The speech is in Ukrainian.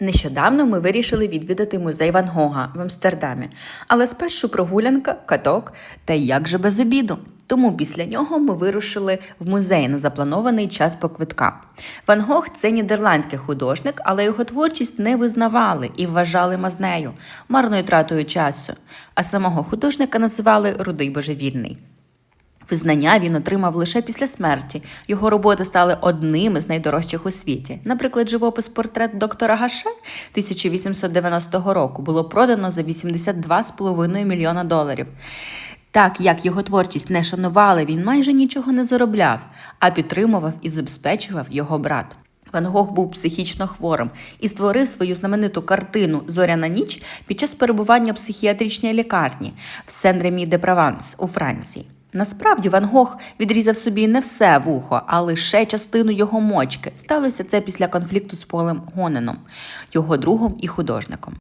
Нещодавно ми вирішили відвідати музей Ван Гога в Амстердамі, але спершу прогулянка, каток та як же без обіду. Тому після нього ми вирушили в музей на запланований час по квиткам. Ван Гог це нідерландський художник, але його творчість не визнавали і вважали мазнею, марною тратою часу. А самого художника називали рудий божевільний. Визнання він отримав лише після смерті. Його роботи стали одними з найдорожчих у світі. Наприклад, живопис портрет доктора Гаше 1890 року було продано за 82,5 мільйона доларів. Так як його творчість не шанували, він майже нічого не заробляв, а підтримував і забезпечував його брат. Ван Гог був психічно хворим і створив свою знамениту картину Зоряна ніч під час перебування в психіатричній лікарні в Сен-Ремі-де-Прованс у Франції. Насправді Ван Гог відрізав собі не все вухо, а лише частину його мочки. Сталося це після конфлікту з Полем Гоненом, його другом і художником.